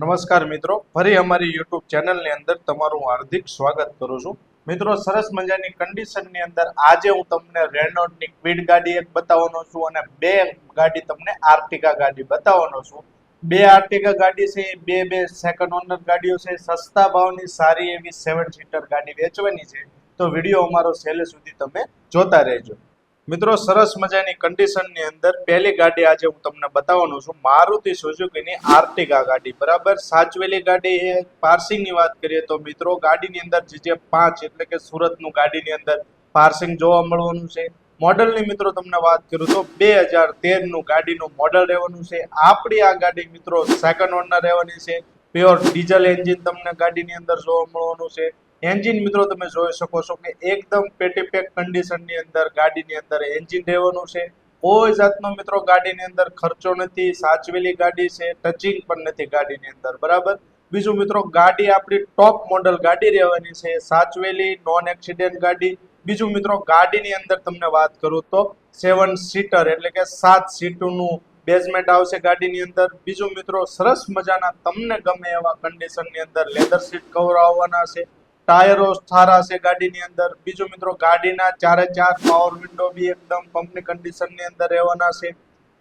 નમસ્કાર મિત્રો. ફરી અમારી યુટ્યુબ ચેનલની અંદર તમારું હાર્દિક સ્વાગત કરું છું. મિત્રો, સરસ મજાની કન્ડિશનની અંદર આજે હું તમને રેનોલ્ડની ક્વિડ ગાડી એક બતાવવાનો છું અને બે ગાડી તમને આર્ટિકા ગાડી બતાવવાનો છું. બે આર્ટિકા ગાડી છે, બે બે સેકન્ડ ઓનર ગાડીઓ છે, સસ્તા ભાવની સારી એવી સેવન સીટર ગાડી વેચવાની છે. તો વીડિયો અમારો છેલ્લે સુધી તમે જોતા રહેજો. મિત્રો, સરસ મજાની કન્ડિશનની અંદર પહેલી ગાડી આજે હું તમને બતાવવાનો છું. મારુતિ સુઝુકીની આર્ટિગા ગાડી. બરાબર? સાચવેલી ગાડી એ પાર્સિંગની વાત કરીએ તો મિત્રો, ગાડીની અંદર જે પાંચ એટલે કે સુરતનું ગાડીની અંદર પાર્સિંગ જોવા મળવાનું છે. મોડલની મિત્રો તમને વાત કરું તો બે હજાર તેરનું ગાડીનું મોડલ રહેવાનું છે. આપણી આ ગાડી મિત્રો સેકન્ડ ઓનર રહેવાની છે. પ્યોર ડીઝલ એન્જિન તમને ગાડીની અંદર જોવા મળવાનું છે. એન્જિન મિત્રો તમે જોઈ શકો છો કે એકદમ પેટી પેક કન્ડિશનની અંદર, ગાડીની અંદર એન્જિન રહેવાનું છે. કોઈ જાતનો મિત્રો ગાડીની અંદર ખર્ચો નથી, સાચવેલી ગાડી છે, ટચિંગ પણ નથી ગાડીની અંદર, બરાબર? બીજું મિત્રો, ગાડી આપણી ટોપ મોડલ ગાડી રહેવાની છે, સાચવેલી નોન એક્સિડન્ટ ગાડી. બીજું મિત્રો, ગાડીની અંદર તમને વાત કરું તો સેવન સીટર એટલે કે સાત સીટનું બેઝમેન્ટ આવશે ગાડીની અંદર. બીજું મિત્રો, સરસ મજાના તમને ગમે એવા કન્ડિશનની અંદર લેધર સીટ કવર આવવાના છે. ટાયરો સારા છે ગાડીની અંદર. બીજું મિત્રો, ગાડીના ચારે ચાર પાવર વિન્ડો બી એકદમ કંપની કન્ડિશનની અંદર રહેવાના છે.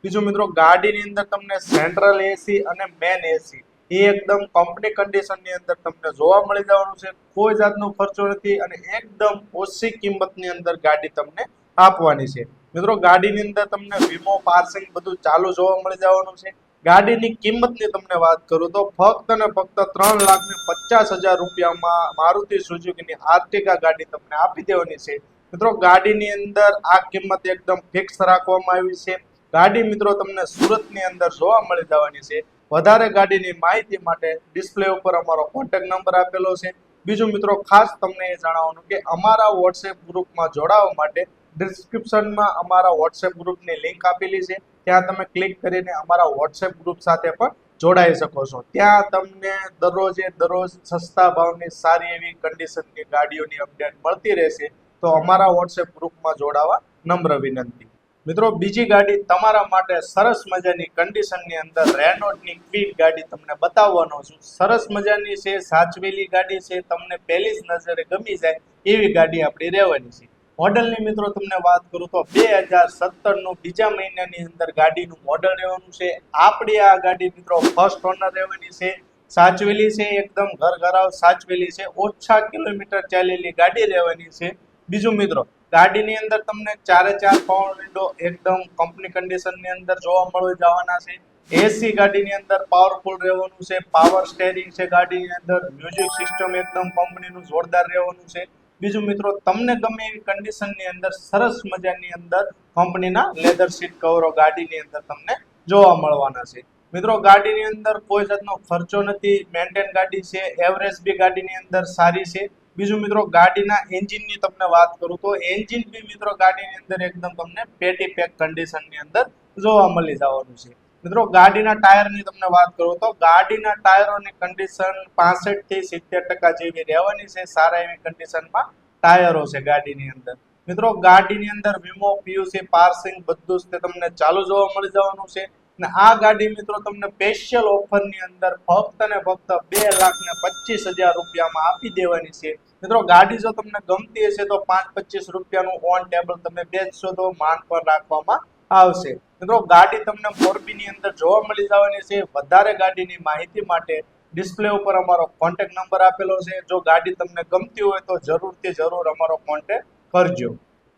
બીજું મિત્રો, ગાડીની અંદર તમને સેન્ટ્રલ એસી અને મેન એસી એ એકદમ કંપની કન્ડિશનની અંદર તમને જોવા મળી જવાનું છે. કોઈ જાતનો ખર્ચો નથી અને એકદમ ઓછી કિંમતની અંદર ગાડી તમને આપવાની છે. મિત્રો, ગાડીની અંદર તમને વીમો, પાર્સિંગ બધું ચાલુ જોવા મળી જવાનું છે. ગાડીની કિંમતની તમને વાત કરું તો ફક્ત ને ફક્ત ત્રણ લાખ ને પચાસ હજાર રૂપિયામાં મારુતિ સુઝુકીની આર્ટિકા ગાડી તમને આપી દેવાની છે. મિત્રો, ગાડીની અંદર આ કિંમત એકદમ ફિક્સ રાખવામાં આવી છે. ગાડી મિત્રો તમને સુરતની અંદર જોવા મળી જવાની છે. વધારે ગાડીની માહિતી માટે ડિસ્પ્લે ઉપર અમારો કોન્ટેક્ટ નંબર આપેલો છે. બીજું મિત્રો, ખાસ તમને એ જણાવવાનું કે અમારા વોટ્સએપ ગ્રુપમાં જોડાવા માટે ડિસ્ક્રિપ્શનમાં અમારા વોટ્સએપ ગ્રુપની લિંક આપેલી છે. ત્યાં તમે ક્લિક કરીને અમારા વોટ્સએપ ગ્રુપ સાથે પણ જોડાઈ શકો છો. ત્યાં તમને દરરોજે દરરોજ સસ્તા ભાવની સારી એવી કન્ડિશનની ગાડીઓની અપડેટ મળતી રહેશે તો અમારા વોટ્સએપ ગ્રુપમાં જોડાવા નમ્ર વિનંતી. મિત્રો, બીજી ગાડી તમારા માટે સરસ મજાની કન્ડિશનની અંદર રેનોટની ક્વિક ગાડી તમને બતાવવાનો છું. સરસ મજાની છે, સાચવેલી ગાડી છે, તમને પહેલી જ નજરે ગમી જાય એવી ગાડી આપણી રહેવાની છે. મોડલની મિત્રો તમને વાત કરું તો બે હજાર સત્તરનું બીજા મહિનાની અંદર ગાડીનું મોડલ રહેવાનું છે. આપણી આ ગાડી મિત્રો ફર્સ્ટ ઓનર રહેવાની છે. સાચવેલી છે, એકદમ ઘર ઘરાવ સાચવેલી છે. ઓછા કિલોમીટર ચાલેલી ગાડી રહેવાની છે. બીજું મિત્રો, ગાડીની અંદર તમને ચારે ચાર પાવર વિન્ડો એકદમ કંપની કન્ડિશનની અંદર જોવા મળે જવાના છે. એસી ગાડીની અંદર પાવરફુલ રહેવાનું છે. પાવર સ્ટેરિંગ છે ગાડીની અંદર. મ્યુઝિક સિસ્ટમ એકદમ કંપનીનું જોરદાર રહેવાનું છે. બીજું મિત્રો, તમને ગમે એવી કન્ડિશનની અંદર, સરસ મજાની અંદર કંપનીના લેધર સીટ કવરો ગાડીની અંદર તમને જોવા મળવાના છે. મિત્રો, ગાડીની અંદર કોઈ જાતનો ખર્ચો નથી. મેન્ટેન ગાડી છે એવરેજ બી ગાડીની અંદર સારી છે. બીજું મિત્રો, ગાડીના એન્જિનની તમને વાત કરું તો એન્જિન બી મિત્રો ગાડીની અંદર એકદમ તમને પેટી પેક કન્ડિશનની અંદર જોવા મળી જવાનું છે. મિત્રો, ગાડીના ટાયરની તમને વાત કરું તો ગાડીના ટાયરોની કન્ડિશન પાસઠથી સિત્તેર ટકા જેવી રહેવાની છે. સારા એવી કન્ડિશનમાં ટાયરો છે ગાડીની અંદર. મિત્રો, ગાડીની અંદર વીમો પીયુસી પાર્સિંગ બધું જ તે તમને ચાલુ જોવા મળી જવાનું છે. અને આ ગાડી મિત્રો તમને સ્પેશિયલ ઓફરની અંદર ફક્ત ને ફક્ત બે લાખ ને પચીસ હજાર રૂપિયામાં આપી દેવાની છે. મિત્રો, ગાડી જો તમને ગમતી હશે તો પાંચ પચીસ રૂપિયાનું ઓન ટેબલ તમે બેચશો તો માન પર રાખવામાં આવશે. મિત્રો, ગાડી તમને મોરબીની અંદર જોવા મળી જવાની છે. વધારે ગાડીની માહિતી માટે ડિસ્પ્લે ઉપર અમારો કોન્ટેક્ટ નંબર આપેલો છે. જો ગાડી તમને ગમતી હોય તો જરૂરથી જરૂર અમારો કોન્ટેક કરજો.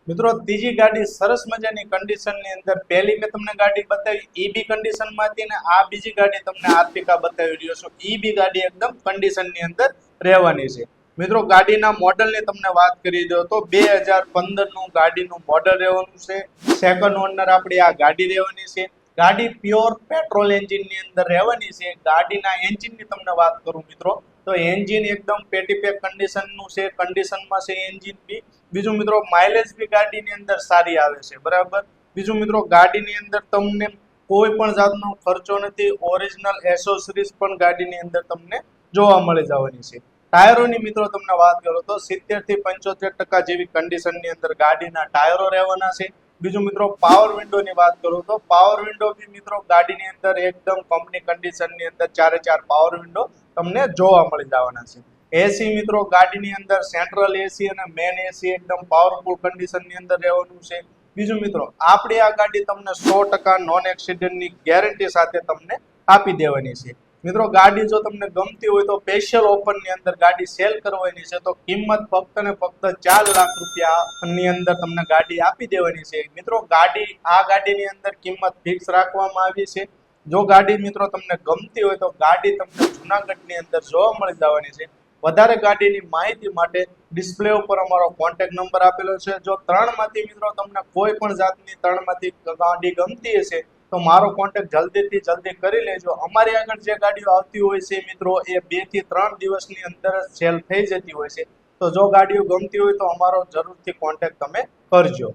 મિત્રો, ત્રીજી ગાડી સરસ મજાની કન્ડિશનની અંદર પહેલી મેં તમને ગાડી બતાવી, ઈ બી કન્ડિશનમાં હતી ને આ બીજી ગાડી તમને આર્ટિકા બતાવી રહ્યો છું. ઈ બી ગાડી એકદમ કન્ડિશનની અંદર રહેવાની છે. મિત્રો, ગાડીના મોડલની તમને વાત કરી દો તો બે હજાર પંદરનું ગાડીનું મોડલ રહેવાનું છે. સેકન્ડ ઓનર આપણી આ ગાડી રહેવાની છે. ગાડી પ્યોર પેટ્રોલ એન્જિનની અંદર રહેવાની છે. ગાડીના એન્જિનની તમને વાત કરું મિત્રો, તો એન્જિન એકદમ પેટી પેક કન્ડિશનનું છે. કન્ડિશનમાં છે એન્જિન બી. બીજું મિત્રો માઇલેજ બી ગાડીની અંદર સારી આવે છે. બરાબર? બીજું મિત્રો, ગાડીની અંદર તમને કોઈ પણ જાતનો ખર્ચો નથી. ઓરિજિનલ એસોસરીઝ પણ ગાડીની અંદર તમને જોવા મળી જવાની છે. ટાયરોની મિત્રો તમને વાત કરું તો સિત્તેરથી પંચોતેર ટકા જેવી કન્ડિશનની અંદર ગાડીના ટાયરો રહેવાના છે. બીજું મિત્રો પાવર વિન્ડોની વાત કરું તો પાવર વિન્ડો બી મિત્રો ગાડીની અંદર એકદમ કંપની કન્ડિશનની અંદર ચારે ચાર પાવર વિન્ડો તમને જોવા મળી જવાના છે. એસી મિત્રો ગાડીની અંદર સેન્ટ્રલ એસી અને મેન એસી એકદમ પાવરફુલ કન્ડિશનની અંદર રહેવાનું છે. બીજું મિત્રો આપણી આ ગાડી તમને સો ટકા નોન એક્સિડન્ટની ગેરંટી સાથે તમને આપી દેવાની છે. મિત્રો, ગાડી જો તમને ગમતી હોય તો સ્પેશિયલ ઓફરની અંદર ગાડી સેલ કરવાની છે. તો કિંમત ફક્ત ને ફક્ત ચાર લાખ રૂપિયાની અંદર તમને ગાડી આપી દેવાની છે. મિત્રો, ગાડી, આ ગાડીની અંદર કિંમત ફિક્સ રાખવામાં આવી છે. જો ગાડી મિત્રો તમને ગમતી હોય તો ગાડી તમને જુનાગઢની અંદર જોવા મળી જવાની છે. વધારે ગાડીની માહિતી માટે ડિસ્પ્લે ઉપર અમારો કોન્ટેક્ટ નંબર આપેલો છે. જો ત્રણમાંથી મિત્રો તમને કોઈ પણ જાતની ત્રણમાંથી ગાડી ગમતી હશે તો મારો કોન્ટેક્ટ જલ્દીથી જલ્દી કરી લેજો. અમારી આગળ જે ગાડીઓ આવતી હોય છે મિત્રો, એ બેથી ત્રણ દિવસની અંદર સેલ થઈ જતી હોય છે. તો જો ગાડીઓ ગમતી હોય તો અમારો જરૂરથી કોન્ટેક્ટ તમે કરજો.